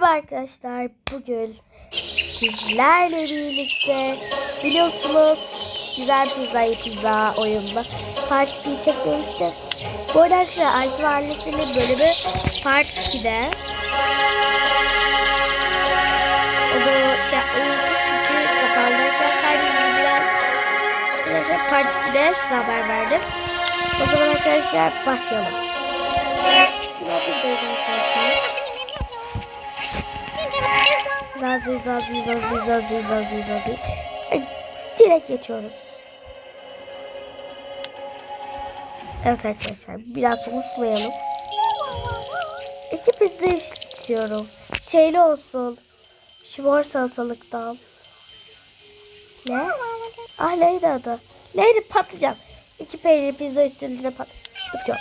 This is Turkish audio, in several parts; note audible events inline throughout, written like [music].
Merhaba arkadaşlar. Bugün sizlerle birlikte biliyorsunuz güzel pizza pizza oyunda Part 2'yi çekmemiştim. Bu arada arkadaşlar Ayşe ve Ailesi'nin bölümü Part 2'de. Onu şey yapmayı unuttuk çünkü kapandı ekran kaydedici bilen arkadaşlar Part 2'de size haber verdim. O zaman arkadaşlar başlayalım. Ne arkadaşlar? Zazi zazi zazi zazi zazi. Ay, Direkt geçiyoruz. Evet arkadaşlar biraz sonra sulayalım. İki pizza istiyorum. Şeyli olsun. Şu mor salatalıktan. Ne? Ah neydi adı? Neydi patlıcan. İki peynir pizza üstünde pat. Yapacağım.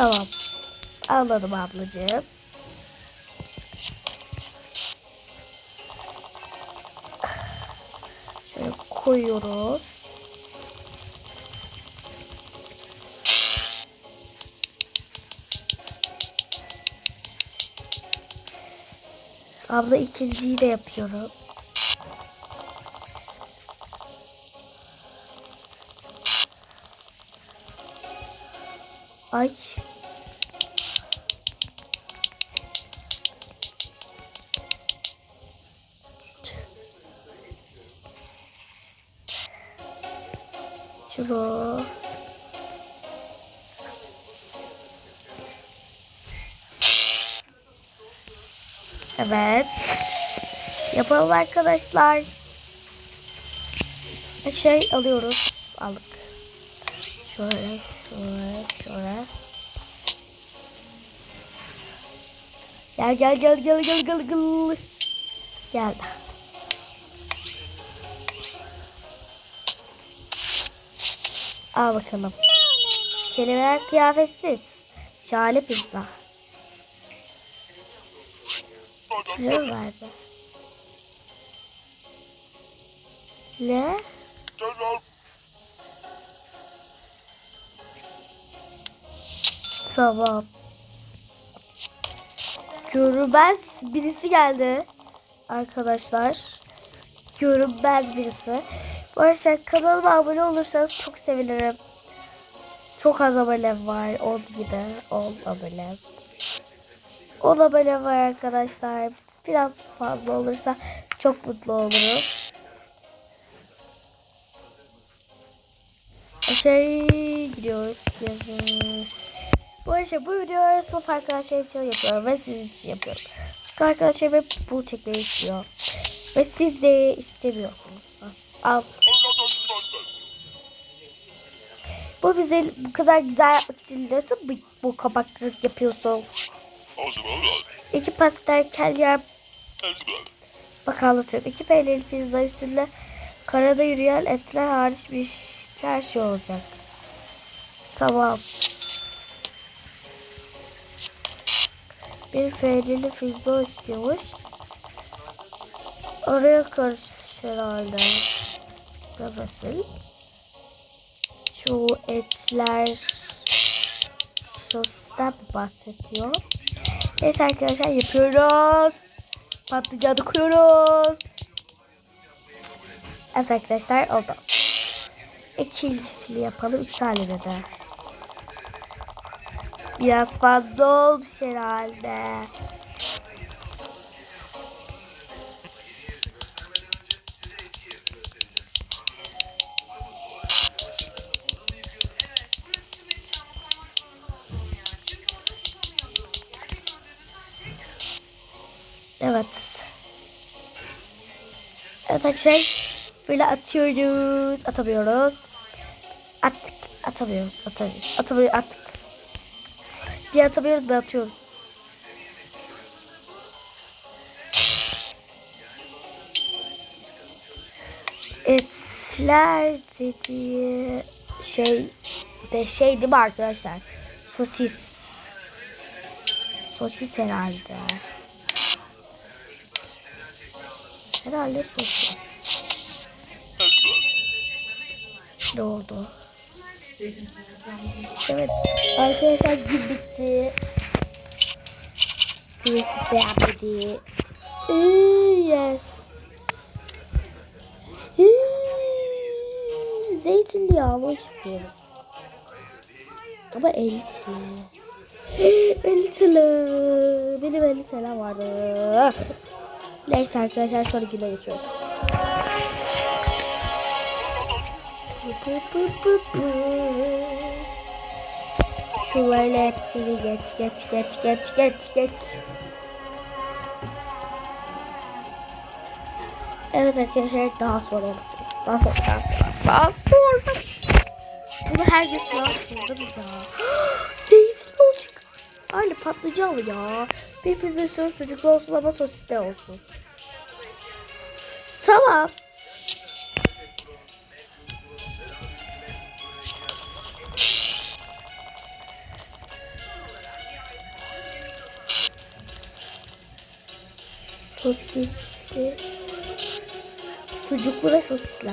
Tamam. Anladım ablacığım. Şöyle koyuyoruz. Abla ikinciyi de yapıyorum. Ay. Şunu. Evet. Yapalım arkadaşlar. Şey alıyoruz. Aldık. Şöyle, şöyle, şöyle. Gel gel gel gel gel gel gel. Geldi. Al bakalım. Kelimeler kıyafetsiz. Şahane pizza. Mi verdi? Ne? Tamam. Görünmez birisi geldi. Arkadaşlar. Görünmez birisi. Arada kanalıma abone olursanız çok sevinirim. Çok az abonem var. 10 gibi. 10 abonem. 10 abonem var arkadaşlar. Biraz fazla olursa çok mutlu olurum. Şey gidiyoruz. Yazın. Bu arada bu videoyu sırf arkadaşlarım için yapıyorum ve siz için yapıyorum. Arkadaşlarım hep bu çekmeyi istiyor. Ve siz de istemiyorsunuz. Al. Bu bize bu kadar güzel yapmak için nasıl bu, bu kabaklık yapıyorsun? İki pastel kel yer Bak anlatıyorum. İki peynirli pizza üstünde karada yürüyen etler hariç bir çarşı olacak. Tamam. Bir peynirli pizza istiyormuş. Oraya karışmış herhalde. Babasın. Şu etler sosisten bahsediyor? Neyse arkadaşlar yapıyoruz. Patlıcanı koyuyoruz. Evet arkadaşlar oldu. İkincisini yapalım. İki tane de. Biraz fazla olmuş herhalde. Evet. Evet arkadaşlar. Böyle atıyoruz. Atamıyoruz. Attık. Atamıyoruz. Atamıyoruz. Atamıyoruz. Attık. Bir atamıyoruz bir atıyoruz. Etler dediği şey de şey değil mi arkadaşlar? Sosis. Sosis herhalde. Herhalde sosis. Ne oldu? Evet. Arkadaşlar gün bitti. Beğenmedi. Ee, yes. Zeytinli yağma istiyorum. Ama 50 TL. 50 TL. Benim 50 TL vardı. Neyse arkadaşlar sonra güne geçiyoruz. Şunların hepsini geç geç geç geç geç geç. Evet arkadaşlar daha sonra basıyoruz. Daha sonra daha sonra. Daha sonra. Bunu her gün sınav sınırız ya. Zeytin olacak. Aynı patlıcan ya. Bir pizza istiyorum sucuklu olsun ama sosisli olsun. Tamam. Sosisli. Sucuklu ve sosisli.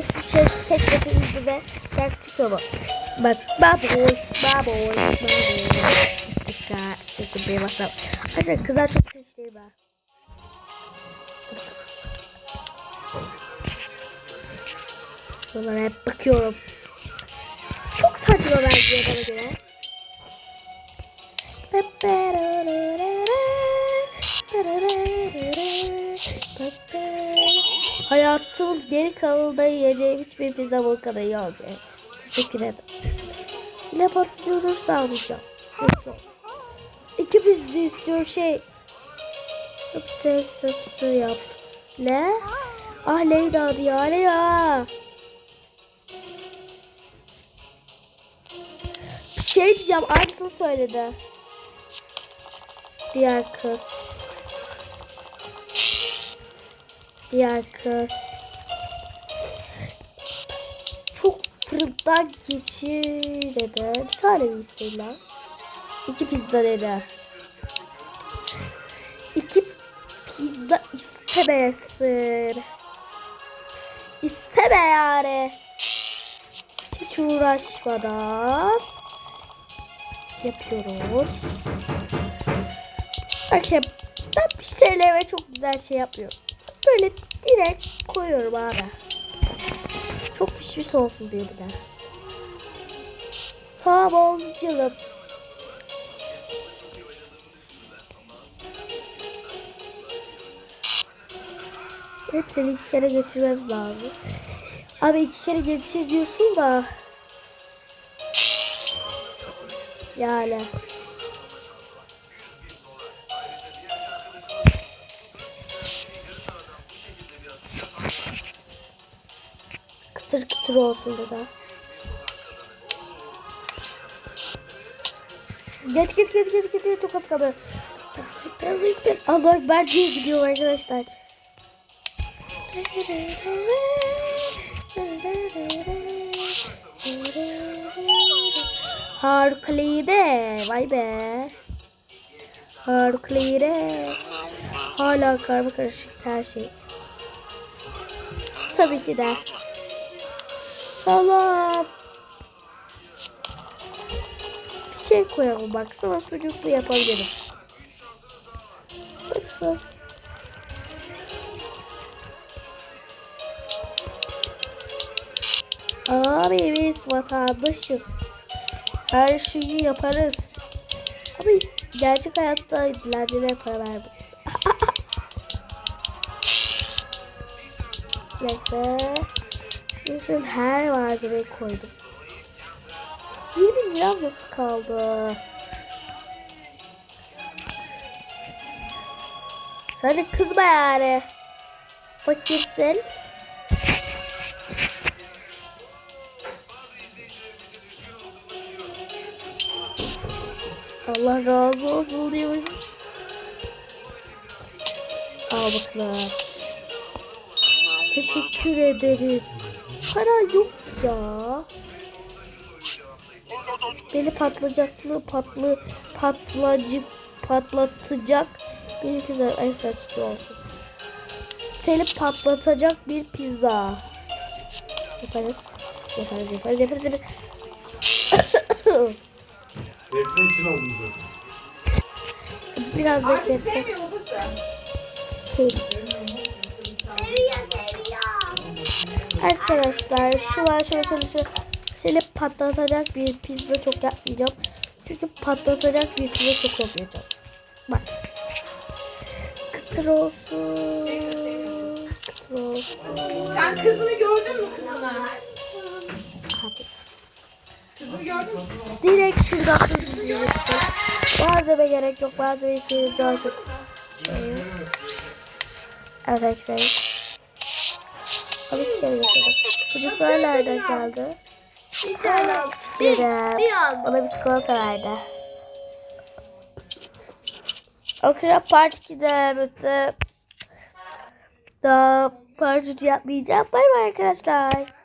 Keşke şey, keşfetiniz ve şarkı çıkıyor mu? Sıkma sıkma boy sıkma boy sıkma boy Sıkma sıkma bir masa Arkadaşlar kızlar çok kız değil ben Şuralara hep bakıyorum. Çok saçma bence bana göre Hayatımın geri kalanında yiyeceğim hiçbir pizza volkanı yok. Teşekkür ederim. Ne alacağım. Lütfen. İki pizza istiyor şey. Hepsi saçtı yap. Ne? Ah Leyla diyor Leyla. Bir şey diyeceğim aynısını söyledi. Diğer kız. Diğer kız. Çok fırından geçir dedi. Bir tane mi istedim lan? İki pizza dedi. İki pizza istemeyesin. İsteme yani. Hiç uğraşmadan yapıyoruz. Akşam ben müşterilere çok güzel şey yapıyorum. Böyle direkt koyuyorum abi. Çok pişmiş olsun diyor bir de. Tamam oldu canım. Hepsini iki kere geçirmemiz lazım. Abi iki kere geçir diyorsun da. Yani. Kıtır kıtır olsun dedi. Geç geç geç geç geç çok az kaldı. Biraz yüklen. Allah Ekber diye gidiyor arkadaşlar. Harikulade. Vay be. Harikulade. Hala karma karışık her şey. Tabii ki de. Salam. Bir şey koyalım baksana sucuklu yapabilirim. Nasıl? Abi biz vatandaşız. Her şeyi yaparız. Ama gerçek hayatta dilencilere para vermeyiz. [laughs] Neyse. Bütün her malzemeyi koydum. 20 lira nasıl kaldı? Sen de kızma yani. Fakirsin. Allah razı olsun diyormuş. Al bakalım. Teşekkür ederim. Para yok ya. Beni patlayacaklı patlı patlacık patlatacak bir pizza en saçlı olsun. Seni patlatacak bir pizza. Yaparız. Yaparız yaparız yaparız yaparız. Defne için oldum zaten. Biraz beklettim. Sevmiyor babası. Sev- Arkadaşlar şu var şu şu şu seni patlatacak bir pizza çok yapmayacağım. Çünkü patlatacak bir pizza çok yapmayacağım. Bak. Kıtır olsun. Kıtır olsun. Sen kızını gördün mü kızını? Abi. Kızını gördün mü? Direkt şuradan hızlıcaksın. Malzeme gerek yok. Malzeme istediğiniz daha çok. Şöyle. Evet Abi şey getirdim. Çocuklar nereden geldi? Bir tane Kerem. Bana biskolata verdi. Okra Part 2'de bitti. Daha part 3 yapmayacağım. Bay bay arkadaşlar.